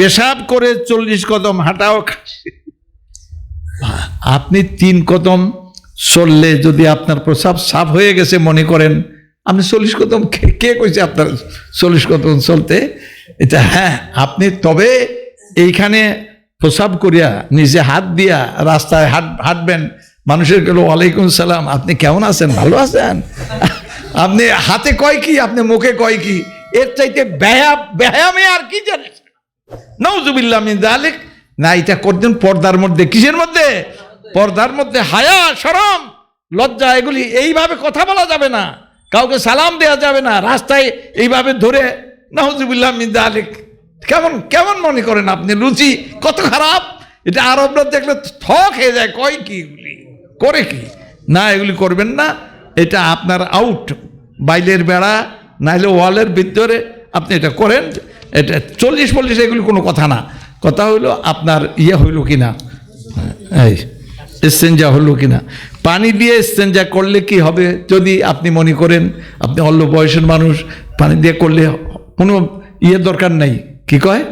পেশাব করে চল্লিশ কদম হাঁটাও আপনি তিন কদম চললে যদি আপনার প্রসাব সাফ হয়ে গেছে মনে করেন, আপনি চল্লিশ কদম কে- কইছে আপনার চল্লিশ কদম চলতে? এটা হ্যাঁ আপনি তবে এইখানে প্রসাব করিয়া, নিজে হাত দিয়া রাস্তায় হাট, হাঁটবেন। মানুষের গেল ওয়ালাইকুম সালাম, আপনি কেমন আছেন? ভালো আছেন? আপনি হাতে কয় কি, আপনি মুখে কয় কি? এর চাইতে ব্যায়াম, ব্যায়ামে আর কি জানেন? নওজুবিল্লাহ মিন না, এটা করতেন পর্দার মধ্যে? কিসের মধ্যে? পর্দার মধ্যে হায়া শরম লজ্জা, এগুলি এইভাবে কথা বলা যাবে না। কাউকে সালাম দেওয়া যাবে না, রাস্তায় এইভাবে ধরে। নওজুবিল্লাহ মিন জালিক কেমন কেমন মনে করেন আপনি? রুচি কত খারাপ? এটা আরবরা দেখলে থক হয়ে যায়, কয় কি এগুলি? করে কি? না, এগুলি করবেন না। এটা আপনার আউট বাইলের বেড়া নাইলে ওয়ালের ভিতরে। আপনি এটা করেন। এটা চল্লিশ পল্লিশ এগুলি কোনো কথা না। কথা হইল আপনার ইয়ে হইল কি না এই স্টেঞ্জা হলো কি না পানি দিয়ে স্টেঞ্জা করলে কি হবে? যদি আপনি মনে করেন, আপনি অল্প বয়সের মানুষ, পানি দিয়ে করলে কোনো ইয়ে দরকার নাই। কি কয়?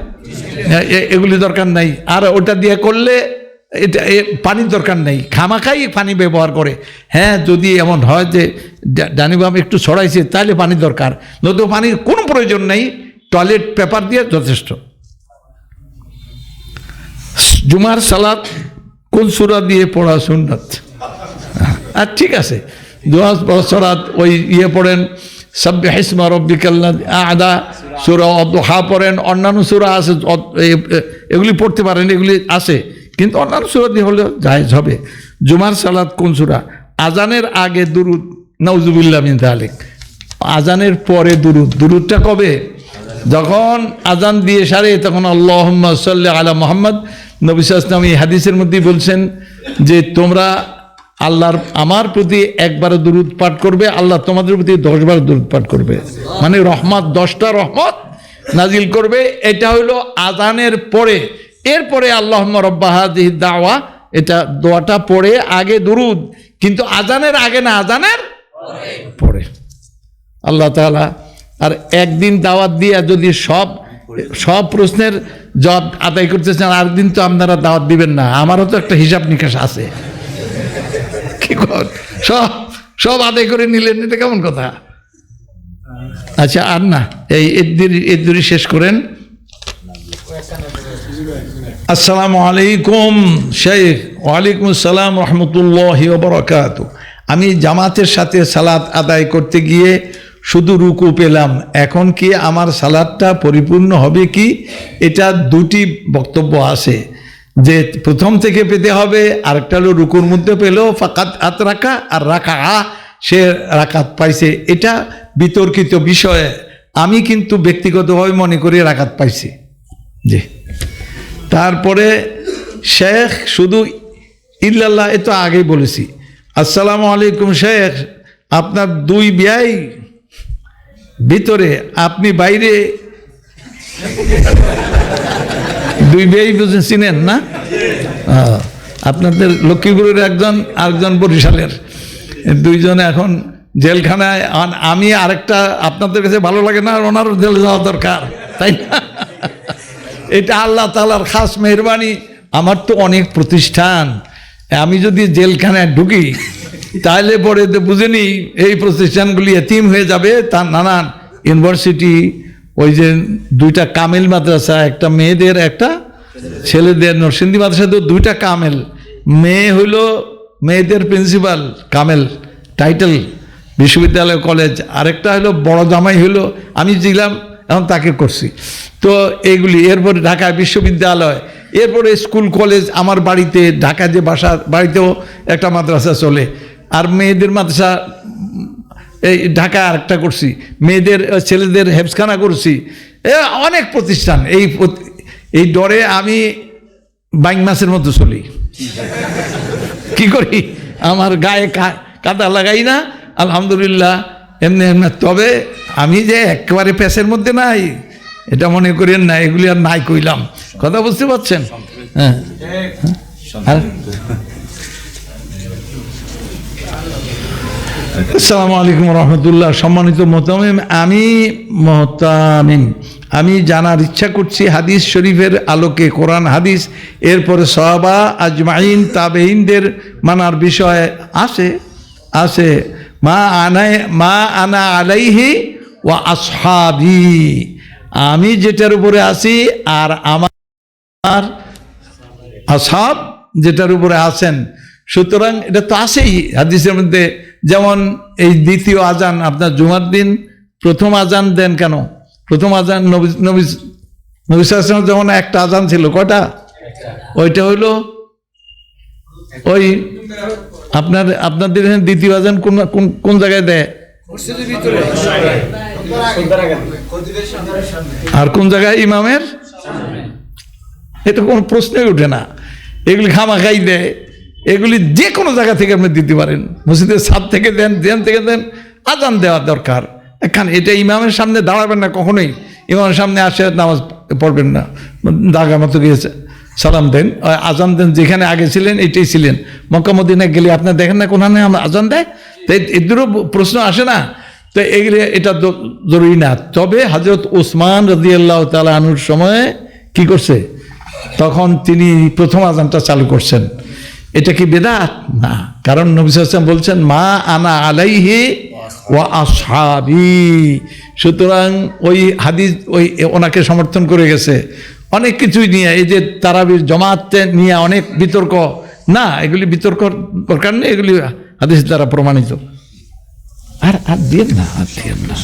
এগুলি দরকার নাই। আর ওটা দিয়ে করলে এটা পানির দরকার নেই। খামাখাই পানি ব্যবহার করে। হ্যাঁ যদি এমন হয় যে, ডা- ডানি বাম একটু ছড়াইছে তাহলে পানির দরকার। নতুন পানির কোনো প্রয়োজন নেই। টয়লেট পেপার দিয়ে যথেষ্ট। জুমার সালাত কোন সুরা দিয়ে পড়া সুন্নাত? আর ঠিক আছে দোয়া সরাত ওই ইয়ে পড়েন সব্বে হিসমা রব্বিকাল্লা আদা, সুরা অদোহা পড়েন, অন্যান্য সুরা আছে এগুলি পড়তে পারেন, এগুলি আছে, কিন্তু অন্যান্য সুরা দিয়ে হলেও জায়েজ হবে। জুমার সালাত কোন সুরা? আজানের আগে দুরুদ নওজুবিল্লা মিন তালিক আজানের পরে দুরুদ, দুরুদটা কবে? যখন আজান দিয়ে সারে, তখন আল্লাহ সাল্লাহ আলা মোহাম্মদ। নবী ইসলাম এই হাদিসের মধ্যেই বলছেন যে, তোমরা আল্লাহর, আমার প্রতি একবার দুরুদ পাঠ করবে, আল্লাহ তোমাদের প্রতি দশবার দুরুদ পাঠ করবে। মানে রহমত, দশটা রহমত নাজিল করবে। এটা হইল আজানের পরে। এরপরে আল্লাহ রব্বাহাদি দাওয়া, এটা দোয়াটা পড়ে, আগে দুরুদ। কিন্তু আজানের আগে না, আজানের পরে। আল্লাহ তাআলা আর একদিন দাওয়াত দিয়ে যদি সব সব প্রশ্নের জবাব আদায় করতে চান আর দিন তো আপনারা দাওয়াত দিবেন না। আমারও তো একটা হিসাব নিকাশ আছে। কি কর? সব সব আদায় করে নিলেন, এটা কেমন কথা? আচ্ছা আর না, এই এদ্দির এদ্দুরি শেষ করেন। আসসালামু আলাইকুম, শেখ। ওয়ালাইকুম আসসালাম রহমতুল্লাহ বরকাত আমি জামাতের সাথে সালাত আদায় করতে গিয়ে শুধু রুকু পেলাম। এখন কি আমার সালাদটা পরিপূর্ণ হবে কি? এটা দুটি বক্তব্য আছে। যে প্রথম থেকে পেতে হবে, আরেকটা হলো রুকুর মধ্যে পেল, ফাকাত আত রাখা আর রাখা আ সে রাকাত পাইছে। এটা বিতর্কিত বিষয়ে। আমি কিন্তু ব্যক্তিগতভাবে মনে করি রাকাত পাইছি। জি। তারপরে শেখ শুধু ইল্লাল্লাহ, এ তো আগেই বলেছি। আসসালামু আলাইকুম শেখ, আপনার দুই বিয়াই ভিতরে আপনি বাইরে। দুই বিয়াই বুঝে চিনেন না? আপনাদের লক্ষ্মীপুরের একজন, আরেকজন বরিশালের। দুইজনে এখন জেলখানায় আমি আরেকটা আপনাদের কাছে ভালো লাগে না ওনারও জেল যাওয়া দরকার, তাই না? এটা আল্লাহ তালার খাস মেহরবানি। আমার তো অনেক প্রতিষ্ঠান। আমি যদি জেলখানায় ঢুকি তাহলে পরে তো বুঝেনি, এই প্রতিষ্ঠানগুলি এতিম হয়ে যাবে, তার নানান ইউনিভার্সিটি, ওই যে দুইটা কামেল মাদ্রাসা, একটা মেয়েদের, একটা ছেলেদের নরসিন্দি মাদ্রাসা তো দুইটা কামেল। মেয়ে হইল মেয়েদের প্রিন্সিপাল কামেল টাইটেল বিশ্ববিদ্যালয় কলেজ আরেকটা হলো বড় জামাই হলো আমি ছিলাম, এখন তাকে করছি। তো এগুলি এরপরে ঢাকা বিশ্ববিদ্যালয়, এরপরে স্কুল কলেজ আমার বাড়িতে ঢাকা যে বাসা, বাড়িতেও একটা মাদ্রাসা চলে। আর মেয়েদের মাদ্রাসা এই ঢাকা আরেকটা করছি। মেয়েদের ছেলেদের হেফসখানা করছি। এ অনেক প্রতিষ্ঠান। এই এই ডরে আমি বাইং মাসের মতো চলি। কি করি? আমার গায়ে কাদা লাগাই না। আলহামদুলিল্লাহ এমনি এমনি। তবে আমি যে একেবারে পেশের মধ্যে নাই এটা মনে করেন না এগুলি আর নাই কইলাম। কথা বুঝতে পারছেন? হ্যাঁ। আসসালামু আলাইকুম রহমতুল্লাহ। সম্মানিত মোহতামিম আমি মোহতামিম। আমি জানার ইচ্ছা করছি হাদিস শরীফের আলোকে কোরআন হাদিস, এরপরে সহাবা, আজমাইন তাবেইনদের মানার বিষয়ে আসে আসে মা আনায় মা আনা আলাইহি ও আসহাবি। আমি যেটার উপরে আছি আর আমার আসাব যেটার উপরে আছেন। সুতরাং এটা তো আছেই হাদিসের মধ্যে। যেমন এই দ্বিতীয় আজান, আপনার জুমার দিন, প্রথম আজান দেন কেন? প্রথম আজান নবী নবী নবী যেমন একটা আজান ছিল কটা ওইটা হইল ওই আপনার আপনাদের এখানে দ্বিতীয় আজান কোন কোন কোন জায়গায় দেয়? আর কোন জায়গায়? ইমামের? এটা কোনো প্রশ্নই ওঠে না। এগুলি খামাখাই দেয়। এগুলি যে কোনো জায়গা থেকে আপনি দিতে পারেন। মসজিদের ছাদ থেকে দেন দেন থেকে দেন, আজান দেওয়া দরকার। এখানে এটা ইমামের সামনে দাঁড়াবেন না কখনোই। ইমামের সামনে আসে নামাজ পড়বেন না। দাগা মতো গিয়েছে সালাম দেন। আজান দেন যেখানে আগে ছিলেন, এটাই ছিলেন। মক্কামদিনে গেলে আপনার দেখেন না কোনখানে আমরা আজান দেয়? তো এদেরও প্রশ্ন আসে না। তো এগুলি, এটা জরুরি না। তবে হজরত ওসমান রাজিয়াল্লাহ তালা আনুর সময়ে কি করছে? তখন তিনি প্রথম আজানটা চালু করছেন। এটা কি বেদাত? না। কারণ নবী সাল্লাম বলছেন, মা আনা আলাইহি ওয়া আসহাবি। সুতরাং ওই হাদিস, ওই ওনাকে সমর্থন করে গেছে। অনেক কিছুই নিয়ে, এই যে তারাবির জমাতে নিয়ে অনেক বিতর্ক। না, এগুলি বিতর্ক দরকার নেই, এগুলি হাদিস দ্বারা প্রমাণিত। আর আর দিয়েন না, আর দিয়েন না।